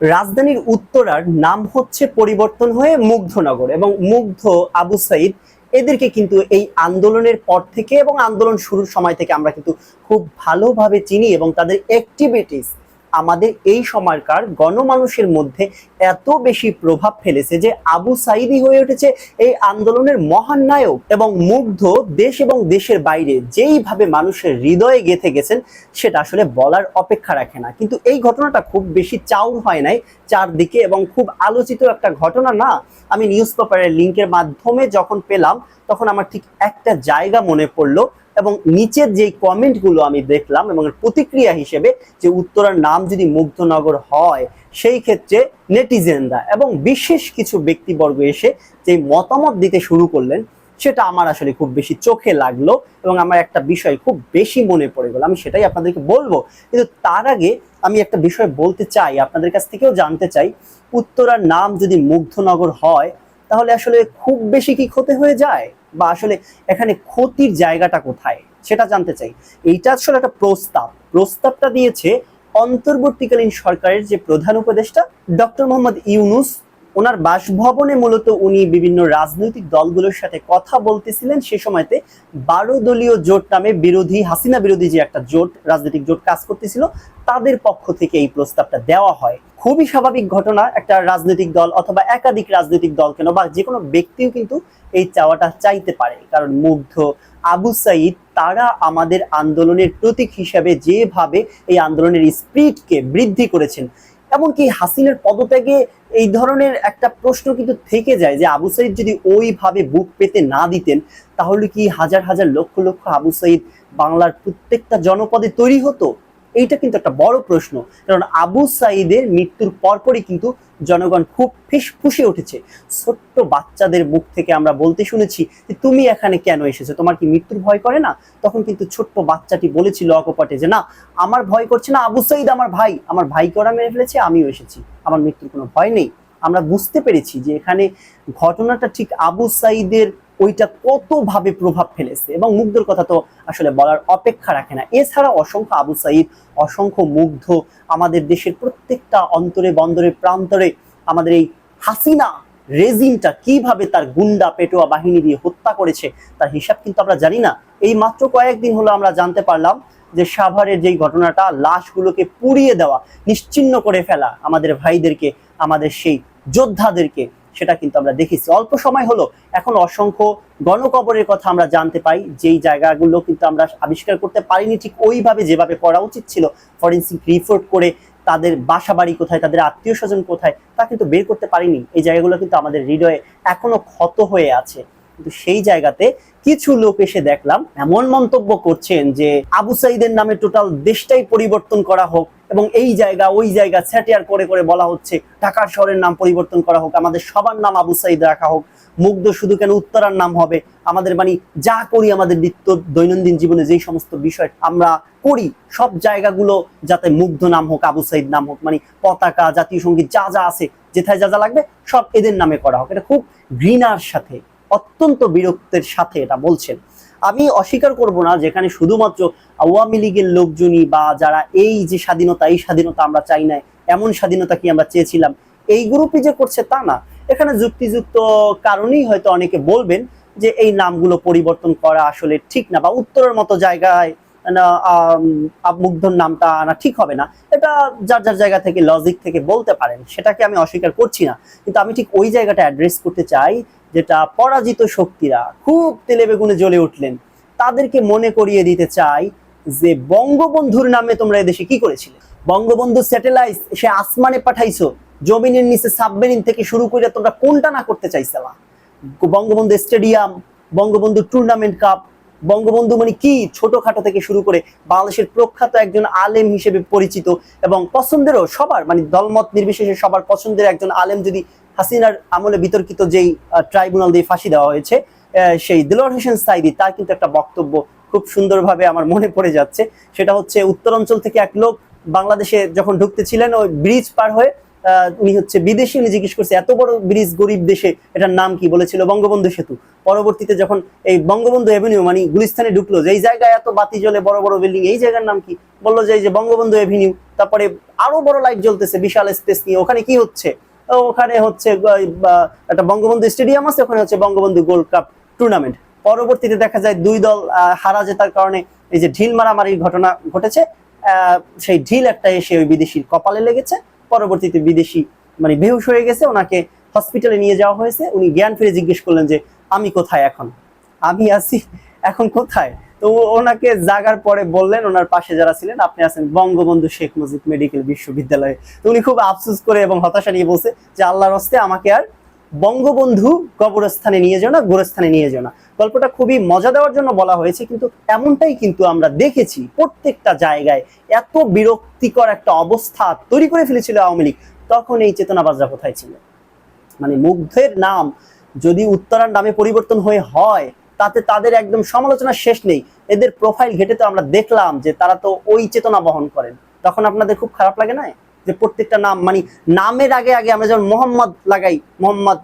রাজধানীর উত্তরার নাম হচ্ছে পরিবর্তন হয়ে মুগ্ধনগর এবং মুগ্ধ আবু সাইদ এদেরকে কিন্তু এই আন্দোলনের পর থেকে এবং আন্দোলন শুরুর সময় থেকে আমরা কিন্তু খুব ভালোভাবে চিনি এবং তাদের অ্যাক্টিভিটিস আমাদের এই সময়কার গণমানুষের মধ্যে এত বেশি প্রভাব ফেলেছে যে আবু সাইদি হয়ে উঠেছে এই আন্দোলনের মহান নায়ক এবং মুগ্ধ দেশ এবং দেশের বাইরে যেইভাবে মানুষের হৃদয়ে গেঁথে গেছেন, সেটা আসলে বলার অপেক্ষা রাখে না। কিন্তু এই ঘটনাটা খুব বেশি চাউর হয় নাই চারদিকে এবং খুব আলোচিত একটা ঘটনা না। আমি নিউজ পেপারের লিঙ্কের মাধ্যমে যখন পেলাম, তখন আমার ঠিক একটা জায়গা মনে পড়ল এবং নিচের যে কমেন্টগুলো আমি দেখলাম এবং প্রতিক্রিয়া হিসেবে যে উত্তরার নাম যদি মুগ্ধনগর হয়, সেই ক্ষেত্রে নেটিজেনরা এবং বিশেষ কিছু ব্যক্তিবর্গ এসে যে মতামত দিতে শুরু করলেন, সেটা আমার আসলে খুব বেশি চোখে লাগল এবং আমার একটা বিষয় খুব বেশি মনে পড়ে গেল। আমি সেটাই আপনাদেরকে বলব। কিন্তু তার আগে আমি একটা বিষয় বলতে চাই, আপনাদের কাছ থেকেও জানতে চাই, উত্তরার নাম যদি মুগ্ধনগর হয় তাহলে আসলে খুব বেশি কি ক্ষতি হয়ে যায়? বা আসলে এখানে ক্ষতির জায়গাটা কোথায়? সেটা জানতে চাই। এইটা আসলে একটা প্রস্তাব। প্রস্তাবটা দিয়েছে অন্তর্বর্তীকালীন সরকারের যে প্রধান উপদেষ্টা ডক্টর মোহাম্মদ ইউনুস ওনার বাসভবনে মূলত উনি বিভিন্ন রাজনৈতিক দলগুলোর সাথে কথা বলতেছিলেন। সে সময়তে বারো দলীয় জোট নামে বিরোধী, হাসিনা বিরোধী যে একটা জোট, রাজনৈতিক জোট কাজ করতেছিল, তাদের পক্ষ থেকে এই প্রস্তাবটা দেওয়া হয়। খুবই স্বাভাবিক ঘটনা, একটা রাজনৈতিক দল অথবা একাধিক রাজনৈতিক দল কেন বা যে কোনো ব্যক্তিও কিন্তু এই চাওয়াটা চাইতে পারে। কারণ মুগ্ধ আবু সাইদ, তারা আমাদের আন্দোলনের প্রতীক হিসাবে যেভাবে এই আন্দোলনের স্পিরিটকে বৃদ্ধি করেছেন এমনকি হাসিনের পদত্যাগে এই ধরনের একটা প্রশ্ন কিন্তু থেকে যায় যে আবু সাইদ যদি ওইভাবে বুক পেতে না দিতেন, তাহলে কি হাজার হাজার লক্ষ লক্ষ আবু সাইদ বাংলার প্রত্যেকটা জনপদে তৈরি হতো? এইটা কিন্তু একটা বড় প্রশ্ন। কারণ আবু সাইদের মৃত্যুর পরপরই কিন্তু জনগণ খুব ফুসে উঠেছে। ছোট্ট বাচ্চাদের মুখ থেকে আমরা বলতে শুনেছি যে, তুমি এখানে কেন এসেছ? তোমার কি মৃত্যুর ভয় করে না? তখন কিন্তু ছোট্ট বাচ্চাটি বলেছিল অকপটে যে, না, আমার ভয় করছে না, আবু সাইদ আমার ভাই। আমার ভাইকে ওরা মেরে ফেলেছে, আমিও এসেছি। আমার মৃত্যুর কোনো ভয় নেই। আমরা বুঝতে পেরেছি যে, এখানে ঘটনাটা ঠিক আবু সাইদের ওইটা কতভাবে প্রভাব ফেলেছে? এবং মুগ্ধর কথা তো আসলে বলার অপেক্ষা রাখে না। এছাড়া অসংখ্য আবু সাইদ, অসংখ্য মুগ্ধ আমাদের দেশের প্রত্যেকটা অন্তরে, বন্দরে, প্রান্তরে আমাদের এই হাসিনা রেজিমটা কীভাবে তার গুন্ডা পেটোয়া বাহিনী দিয়ে হত্যা করেছে, তার হিসাব কিন্তু আমরা জানি না। এই মাত্র কয়েকদিন হলো আমরা জানতে পারলাম যে সাভারের যেই ঘটনাটা, লাশগুলোকে পুড়িয়ে দেওয়া, নিশ্চিন্ন করে ফেলা আমাদের ভাইদেরকে, আমাদের সেই যোদ্ধাদেরকে সেটা কিন্তু আমরা দেখেছি। অল্প সময় হলো, এখন অসংখ্য গণকবরের কথা আমরা জানতে পাই, যেই জায়গাগুলো কিন্তু আমরা আবিষ্কার করতে পারিনি, ঠিক ওইভাবে যেভাবে করা উচিত ছিল ফরেন্সিক রিপোর্ট করে তাদের বাসা বাড়ি কোথায়, তাদের আত্মীয় স্বজন কোথায়, তা কিন্তু বের করতে পারিনি। এই জায়গাগুলো কিন্তু আমাদের হৃদয়ে এখনও ক্ষত হয়ে আছে। কিন্তু সেই জায়গাতে কিছু লোক এসে দেখলাম, এমন মন্তব্য করছেন যে আবু সাইদের নামে টোটাল দেশটাই পরিবর্তন করা হোক এবং এই জায়গা, ওই জায়গা স্যাটিয়ার করে করে বলা হচ্ছে, ঢাকার শহরের নাম পরিবর্তন করা হোক, আমাদের সবার নাম আবু সাইদ রাখা হোক, মুগ্ধ শুধু কেন উত্তরার নাম হবে, আমাদের মানে যা করি আমাদের নিত্য দৈনন্দিন জীবনে যেই সমস্ত বিষয় আমরা করি, সব জায়গাগুলো যাতে মুগ্ধ নাম হোক, আবু সাইদ নাম হোক মানে পতাকা, জাতীয় সংগীত যা যা আছে, যেথায় যা যা লাগবে, সব এদের নামে করা হোক। এটা খুব ঘৃণার সাথে, অত্যন্ত বিরক্তের সাথে এটা বলছেন। আমি অস্বীকার করব না যেখানে শুধুমাত্র আওয়ামী লীগের লোকজনই বা যারা এই যে স্বাধীনতা, এই স্বাধীনতা আমরা চাই না এমন স্বাধীনতা কি আমরা চেয়েছিলাম? এই গ্রুপই যে করছে তা না। এখানে যুক্তিযুক্ত কারণেই হয়তো অনেকে বলবেন যে এই নামগুলো পরিবর্তন করা আসলে ঠিক না বা উত্তরের মতো জায়গায় মুগ্ধর নামটা আনা ঠিক হবে না। এটা যার যার জায়গা থেকে লজিক থেকে বলতে পারেন, সেটাকে আমি অস্বীকার করছি না। কিন্তু আমি ঠিক ওই জায়গাটা অ্যাড্রেস করতে চাই, যেটা পরাজিত শক্তিরা খুব তেলে বেগুনে জ্বলে উঠলেন। তাদেরকে মনে করিয়ে দিতে চাই যে, বঙ্গবন্ধুর নামে তোমরা এদেশে কি করেছিলে? বঙ্গবন্ধু স্যাটেলাইট সে আসমানে পাঠাইছো, জমিনের নিচে সাবমেরিন থেকে শুরু করে তোমরা কোনটা না করতে চাইছিলা? Bangabandhu stadium Bangabandhu tournament cup Bangabandhu মানে কি ছোটখাটো থেকে শুরু করে বাংলাদেশের প্রখ্যাত একজন আলেম হিসেবে পরিচিত এবং পছন্দেরও সবার মানে দলমত নির্বিশেষে সবার পছন্দের একজন আলেম যদি হাসিনার আমলে বিতর্কিত যেই ট্রাইব্যুনাল দিয়ে ফাঁসি দেওয়া হয়েছে সেই দিলওয়ার হোসেন সাইদি, তার কিন্তু একটা বক্তব্য খুব সুন্দরভাবে আমার মনে পড়ে যাচ্ছে। সেটা হচ্ছে, উত্তরাঞ্চল থেকে এক লোক বাংলাদেশে যখন ঢুকতেছিলেন, ওই ব্রিজ পার হয়ে উনি হচ্ছে বিদেশি উনি জিজ্ঞেস করছে, এত বড় ব্রিজ গরিব দেশে, এটার নাম কি? বলেছিল বঙ্গবন্ধু সেতু। পরবর্তীতে যখন এই বঙ্গবন্ধু এভিনিউ মানে গুলিস্তানে ঢুকলো, যে এই জায়গায় এত বাতি জ্বলে বড় বড় বিল্ডিং এই জায়গার নাম কি? বলল যে এই যে বঙ্গবন্ধু এভিনিউ তারপরে আরও বড় লাইট জ্বলতেছে, বিশাল স্পেস নিয়ে। ওখানে কি হচ্ছে? ওখানে হচ্ছে একটা বঙ্গবন্ধু স্টেডিয়াম আছে, ওখানে হচ্ছে বঙ্গবন্ধু গোল্ড কাপ টুর্নামেন্ট পরবর্তীতে দেখা যায় দুই দল হারা জেতার কারণে এই যে ঢিল মারামারির ঘটনা ঘটেছে সেই ঢিল একটা এসে ওই বিদেশির কপালে লেগেছে। পরবর্তীতে বিদেশি মানে বেহুশ হয়ে গেছে, ওনাকে হসপিটালে নিয়ে যাওয়া হয়েছে। উনি জ্ঞান ফিরে জিজ্ঞেস করলেন যে, আমি কোথায় এখন? আমি আছি এখন কোথায়? তো ওনাকে জাগার পরে বললেন, ওনার পাশে যারা ছিলেন, আপনি আছেন বঙ্গবন্ধু শেখ মুজিব মেডিকেল বিশ্ববিদ্যালয়ে। তো উনি খুব আফসুস করে এবং হতাশা নিয়ে বলছে যে, আল্লাহর হস্তে আমাকে আর বঙ্গবন্ধু কবরস্থানে নিয়ে যাও না, গোরস্থানে নিয়ে যাও না। গল্পটা খুবই মজা দেওয়ার জন্য বলা হয়েছে, কিন্তু এমনটাই কিন্তু আমরা দেখেছি প্রত্যেকটা জায়গায় এত বিরক্তিকর একটা অবস্থা তৈরি করে ফেলেছিল আওয়ামী লীগ। তখন এই চেতনাবাজরা কোথায় ছিল? মানে মুগ্ধের নাম যদি উত্তরার নামে পরিবর্তন হয়ে হয়, তাতে তাদের একদম সমালোচনা শেষ নেই। এদের প্রোফাইল ঘেটে তো আমরা দেখলাম যে তারা তো ওই চেতনা বহন করেন। তখন আপনাদের খুব খারাপ লাগে না? যে প্রত্যেকটা নাম মানে নামের আগে আগে আমরা যেমন মোহাম্মদ লাগাই, মোহাম্মদ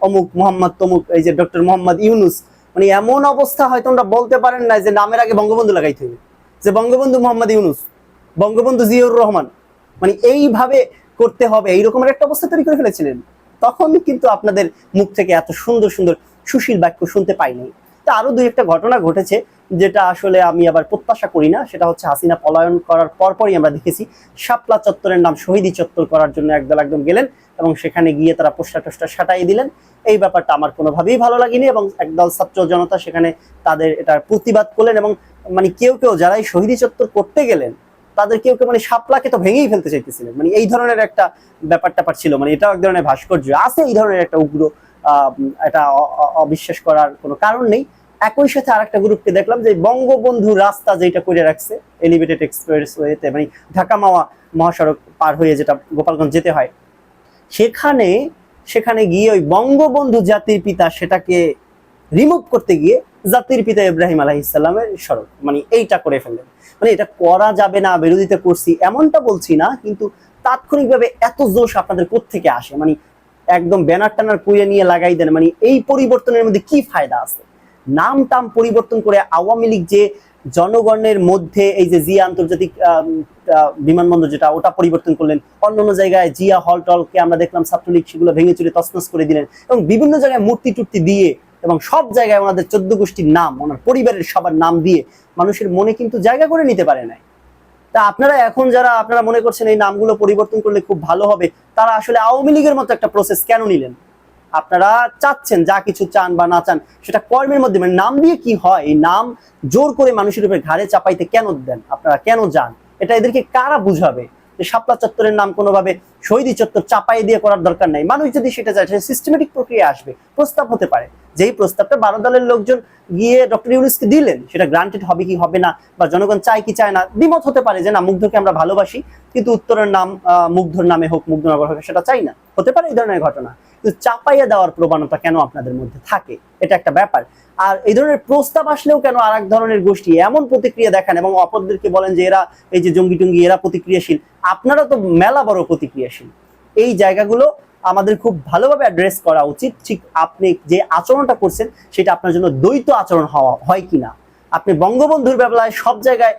অমুক, মোহাম্মদ তমুক, এই যে ডক্টর মোহাম্মদ ইউনুস মানে এমন অবস্থা হয়তো আমরা বলতে পারেন না যে নামের আগে বঙ্গবন্ধু লাগাইতে হবে। যে বঙ্গবন্ধু মোহাম্মদ ইউনুস, বঙ্গবন্ধু জিয়াউর রহমান মানে এইভাবে করতে হবে, এইরকমের একটা অবস্থা তৈরি করে ফেলেছিলেন। তখন কিন্তু আপনাদের মুখ থেকে এত সুন্দর সুন্দর সুশীল বাক্য শুনতে পাইনি তা আরও দুই একটা ঘটনা ঘটেছে যেটা আসলে আমি আবার প্রত্যাশা করি না, সেটা হচ্ছে হাসিনা পলায়ন করার পরপরই আমরা দেখেছি শাপলা চত্বরের নাম শহীদি চত্বর করার জন্য একদল একদম গেলেন এবং সেখানে গিয়ে তারা পোস্টার টোস্টার সাটাই দিলেন। এই ব্যাপারটা আমার কোনোভাবেই ভালো লাগেনি এবং একদল ছাত্র জনতা সেখানে তাদের এটার প্রতিবাদ করলেন এবং মানে কেউ কেউ যারাই শহীদি চত্বর করতে গেলেন, তাদের কেউ কেউ মানে সাপলাকে তো ভেঙেই ফেলতে চাইতেছিলেন। মানে এই ধরনের একটা ব্যাপার ট্যাপার ছিল মানে এটাও এক ধরনের ভাস্কর্য। আছে এই ধরনের একটা উগ্র এটা অবিশ্বাস করার কোনো কারণ নেই। একই সাথে আরেকটা গ্রুপকে দেখলাম যে বঙ্গবন্ধু রাস্তা যেটা করে রাখছে এলিভেটেড এক্সপ্রেস ওয়েতে মানে ঢাকা মাওয়া মহাসড়ক পার হয়ে যেটা গোপালগঞ্জ যেতে হয়, সেখানে সেখানে গিয়ে ওই বঙ্গবন্ধু জাতির পিতা সেটাকে রিমুভ করতে গিয়ে জাতির পিতা ইব্রাহিম আলাইসাল্লামের সড়ক মানে এইটা করে ফেললেন। মানে এটা করা যাবে না, বিরোধিতা করছি, এমনটা বলছি না, কিন্তু তাৎক্ষণিকভাবে এত জোশ আপনাদের থেকে আসে? মানে একদম ব্যানার টানার কুড়িয়ে নিয়ে লাগাই দেন মানে এই পরিবর্তনের মধ্যে কি ফায়দা আছে? নাম টাম পরিবর্তন করে আওয়ামী লীগ যে জনগণের মধ্যে এই যে জিয়া আন্তর্জাতিক বিমানবন্দর যেটা, ওটা পরিবর্তন করলেন। অন্য অন্য জায়গায় জিয়া হল টলকে আমরা দেখলাম, ছাত্রলীগ সেগুলো ভেঙে চুরে তছনছ করে দিলেন এবং বিভিন্ন জায়গায় মূর্তি টুর্তি দিয়ে এবং সব জায়গায় ওনাদের চোদ্দ গোষ্ঠীর নাম, ওনার পরিবারের সবার নাম দিয়ে মানুষের মনে কিন্তু জায়গা করে নিতে পারে নাই। তা আপনারা এখন যারা, আপনারা মনে করছেন এই নামগুলো পরিবর্তন করলে খুব ভালো হবে, তারা আসলে আওয়ামী লীগের মতো একটা প্রসেস কেন নিলেন? আপনারা চাচ্ছেন, যা কিছু চান বা না চান, সেটা কর্মের মধ্যে মানে নাম দিয়ে কি হয়? এই নাম জোর করে মানুষের উপরে ঘাড়ে চাপাইতে কেন দেন? আপনারা কেন যান? এটা এদেরকে কারা বুঝাবে? যে শাপলা চত্বরের নাম কোনোভাবে শহীদি চত্বর চাপাই দিয়ে করার দরকার নাই। মানুষ যদি সেটা চায়, সেটা সিস্টেমেটিক প্রক্রিয়া আসবে। প্রস্তাব হতে পারে। যেই প্রস্তাবটা বারো দলের লোকজন গিয়ে ডক্টর ইউনুসকে দিলেন, সেটা গ্রান্টেড হবে কি হবে না, বা জনগণ চায় কি চায় না, দ্বিমত হতে পারে যে না, মুগ্ধকে আমরা ভালোবাসি, কিন্তু উত্তরের নাম মুগ্ধর নামে হোক মুগ্ধনগর হোক, সেটা চাই না। হতে পারে এই ধরনের ঘটনা। কিন্তু চাপাইয়া দেওয়ার প্রবণতা কেন আপনাদের মধ্যে থাকে? এটা একটা ব্যাপার। আর এই ধরনের প্রস্তাব আসলেও কেন আর এক ধরনের গোষ্ঠী এমন প্রতিক্রিয়া দেখান এবং অপরদেরকে বলেন যে এরা, এই যে জঙ্গি টঙ্গি, এরা প্রতিক্রিয়াশীল। আপনারা তো মেলা বড় প্রতিক্রিয়াশীল। এই জায়গাগুলো আমাদের খুব ভালোভাবে অ্যাড্রেস করা উচিত। ঠিক আপনি যে আচরণটা করছেন, সেটা আপনার জন্য দ্বৈত আচরণ হওয়া হয় কিনা। আপনি বঙ্গবন্ধুর বেলায় সব জায়গায়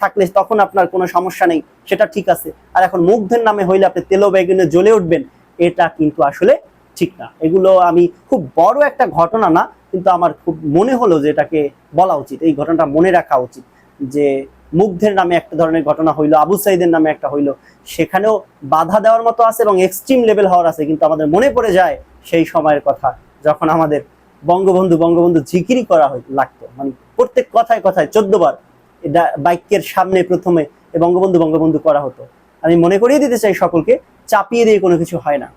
থাকলে তখন আপনার কোনো সমস্যা নেই, সেটা ঠিক আছে। আর এখন মুগ্ধের নামে হইলে আপনি তেলো বেগুনে জ্বলে উঠবেন, এটা কিন্তু আসলে ঠিক না। এগুলো আমি খুব বড় একটা ঘটনা না, কিন্তু আমার খুব মনে হলো যে এটাকে বলা উচিত, এই ঘটনাটা মনে রাখা উচিত যে মুগ্ধের নামে একটা ধরনের ঘটনা হইল, আবু সাইদের নামে একটা হইল। সেখানেও বাধা দেওয়ার মতো আছে এবং এক্সট্রিম লেভেল হওয়ার আছে, কিন্তু আমাদের মনে পড়ে যায় সেই সময়ের কথা, যখন আমাদের বঙ্গবন্ধু বঙ্গবন্ধু জিকিরি করা লাগতো। মানে প্রত্যেক কথায় কথায় চোদ্দ বার এটা বাইকের সামনে প্রথমে বঙ্গবন্ধু বঙ্গবন্ধু করা হতো। আমি মনে করিয়ে দিতে চাই সকলকে, চাপিয়ে দিয়ে কোনো কিছু হয় না।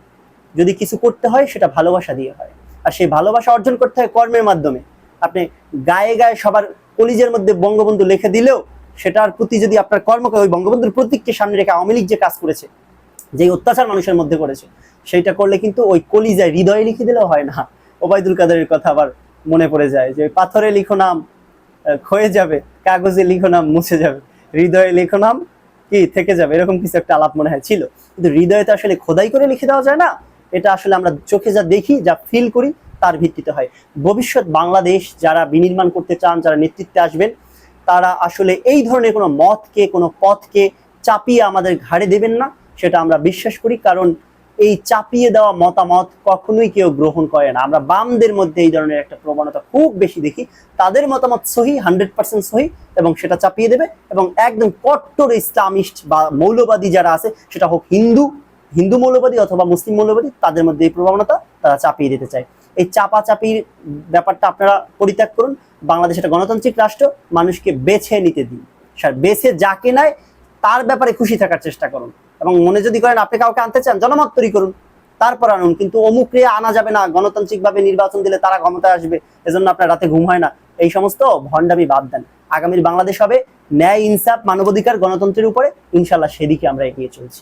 যদি কিছু করতে হয়, সেটা ভালোবাসা দিয়ে হয়। আর সেই ভালোবাসা অর্জন করতে হয় কর্মের মাধ্যমে। আপনি গায়ে গায়ে সবার কলিজের মধ্যে বঙ্গবন্ধু লিখে দিলেও সেটার প্রতি যদি আপনার কর্মকে ওই বঙ্গবন্ধুর প্রতীককে সামনে রেখে আওয়ামী লীগ যে কাজ করেছে যে অত্যাচার মানুষের মধ্যে করেছে, সেইটা করলে কিন্তু ওই কলিজায় হৃদয়ে লিখে দিলেও হয় না। ওবায়দুল কাদেরের কথা আবার মনে পড়ে যায় যে পাথরে লিখো নাম ক্ষয়ে যাবে, কাগজে লিখো নাম, মুছে যাবে। হৃদয়ে লিখো নাম কি, থেকে যাবে, এরকম কিছু একটা আলাপ মনে হয় ছিল। কিন্তু হৃদয়ে তো আসলে খোদাই করে লিখে দেওয়া যায় না, এটা আসলে আমরা চোখে যা দেখি, যা ফিল করি, তার ভিত্তিতে হয়। ভবিষ্যৎ বাংলাদেশ যারা বিনির্মাণ করতে চান, যারা নেতৃত্বে আসবেন তারা আসলে এই ধরনের কোনো মতকে, কোনো পথকে চাপিয়ে আমাদের ঘাড়ে দেবেন না, সেটা আমরা বিশ্বাস করি। কারণ এই চাপিয়ে দেওয়া মতামত কখনোই কেউ গ্রহণ করে না। আমরা বামদের মধ্যে এই ধরনের একটা প্রবণতা খুব বেশি দেখি। তাদের মতামত সহি, হান্ড্রেড পার্সেন্ট সহি, এবং সেটা চাপিয়ে দেবে। এবং একদম কট্টর ইসলামিস্ট বা মৌলবাদী যারা আছে, সেটা হোক হিন্দু হিন্দু মৌলবাদী অথবা মুসলিম মৌলবাদী, তাদের মধ্যে এই প্রবণতা তারা চাপিয়ে দিতে চায়। এই চাপাচাপির ব্যাপারটা আপনারা পরিত্যাগ করুন। বাংলাদেশ একটা গণতান্ত্রিক রাষ্ট্র, মানুষকে বেছে নিতে দিন। স্যার, বেছে যাকে নেয় তার ব্যাপারে খুশি থাকার চেষ্টা করুন। এবং মনে যদি করেন আপনি কাউকে আনতে চান জনমত তৈরি করুন। তারপর আনুন, কিন্তু অমুক রে আনা যাবে না গণতান্ত্রিক ভাবে নির্বাচন দিলে তারা ক্ষমতায় আসবে, এজন্য আপনার রাতে ঘুম হয় না। এই সমস্ত ভণ্ডামি বাদ দেন। আগামীর বাংলাদেশ হবে ন্যায়, ইনসাফ, মানবাধিকার, গণতন্ত্রের উপরে। ইনশাল্লাহ সেদিকে আমরা এগিয়ে চলছি।